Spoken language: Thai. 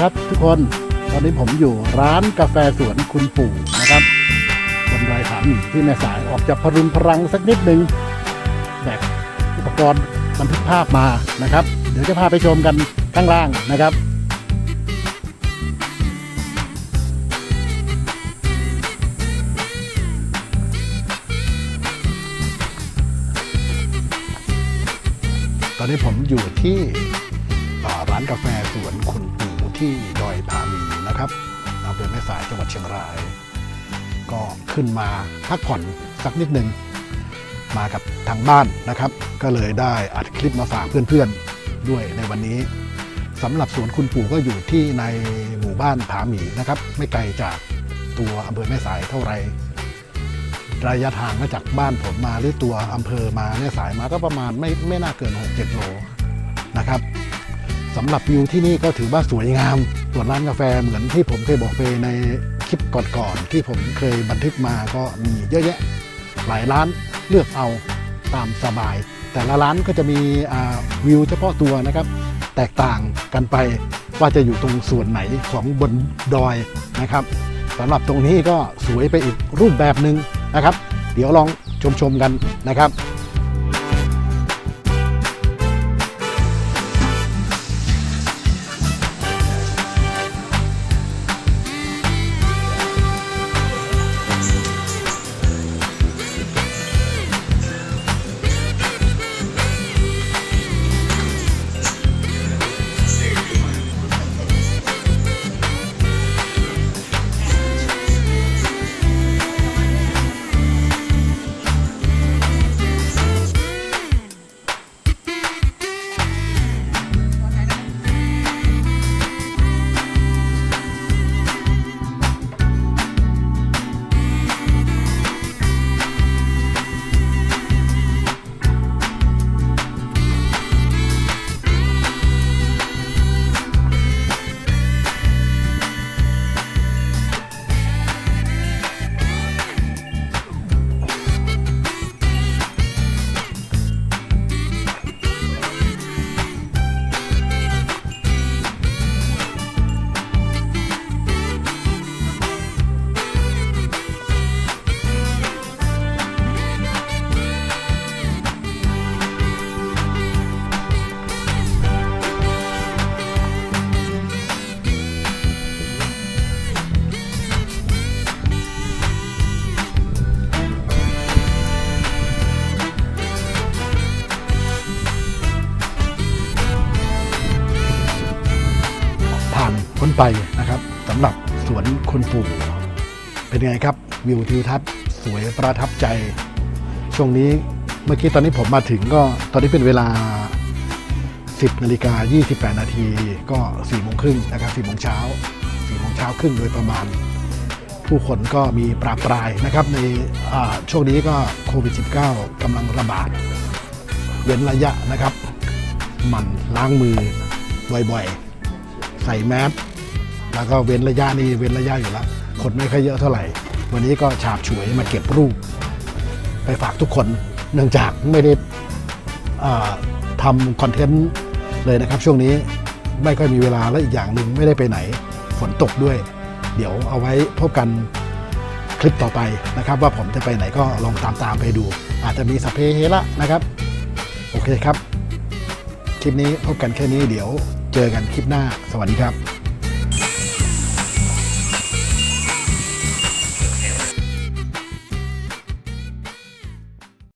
ครับทุกคน ตอนนี้ผมอยู่ร้านกาแฟสวนคุณปู่นะครับบนดอยผาหมีที่แม่สายออกจากพรุนพรังสักนิดหนึ่งแบกอุปกรณ์บันทึกภาพมานะครับ เดี๋ยวจะพาไปชมกันข้างล่างนะครับตอนนี้ผมอยู่ที่ร้านกาแฟสวนคุณ ที่ดอยผาหมีนะครับอำเภอแม่สายจังหวัดเชียงราย ก็ขึ้นมาพักผ่อนสักนิดหนึ่งมากับทางบ้านนะครับ ก็เลยได้อัดคลิปมาฝากเพื่อนๆด้วยในวันนี้สำหรับสวนคุณปู่ก็อยู่ที่ในหมู่บ้านผาหมีนะครับ ไม่ไกลจากตัวอำเภอแม่สายเท่าไหร่ระยะทางมาจากบ้านผมมาหรือตัวอำเภอมาแม่สายมาก็ประมาณไม่ไม่น่าเกิน 6-7 โลนะครับ สำหรับวิวที่นี่ก็ถือว่าสวยงาม ส่วนร้านกาแฟเหมือนที่ผมเคยบอกไปในคลิปก่อนๆที่ผมเคยบันทึกมาก็มีเยอะแยะ หลายร้านเลือกเอาตามสบาย แต่ละร้านก็จะมีวิวเฉพาะตัวนะครับ แตกต่างกันไปว่าจะอยู่ตรงส่วนไหนของบนดอยนะครับสำหรับตรงนี้ก็สวยไปอีกรูปแบบหนึ่งนะครับ เดี๋ยวลองชมๆกันนะครับ้นไปนะครับสำหรับสวนคุณปู่เป็นไงครับ วิวทิวทัศน์สวยประทับใจ ช่วงนี้เมื่อกี้ตอนนี้ผมมาถึงก็ตอนนี้เป็นเวลา 10นาฬิกา28 นาทีก็4โมงครึ่งนะครับ4โมงเช้า4โมงเช้าครึ่งโดยประมาณ ผู้คนก็มีปราบปรายนะครับ ในช่วงนี้ก็โควิด -19 กำลังระบาดเว้นระยะนะครับ มันล้างมือบ่อยๆ ใส่แมส แล้วก็เว้นระยะนี่เว้นระยะอยู่แล้วคนไม่ค่อยเยอะเท่าไหร่ วันนี้ก็ฉาบฉวยมาเก็บรูป ไปฝากทุกคนเนื่องจากไม่ได้ทำคอนเทนต์เลยนะครับช่วงนี้ไม่ค่อยมีเวลาและอีกอย่างหนึ่งไม่ได้ไปไหนฝนตกด้วย เดี๋ยวเอาไว้พบกันคลิปต่อไปนะครับ ว่าผมจะไปไหนก็ลองตามตามไปดู อาจจะมีสเพเฮละนะครับ โอเคครับ คลิปนี้พบกันแค่นี้เดี๋ยวเจอกันคลิปหน้าสวัสดีครับ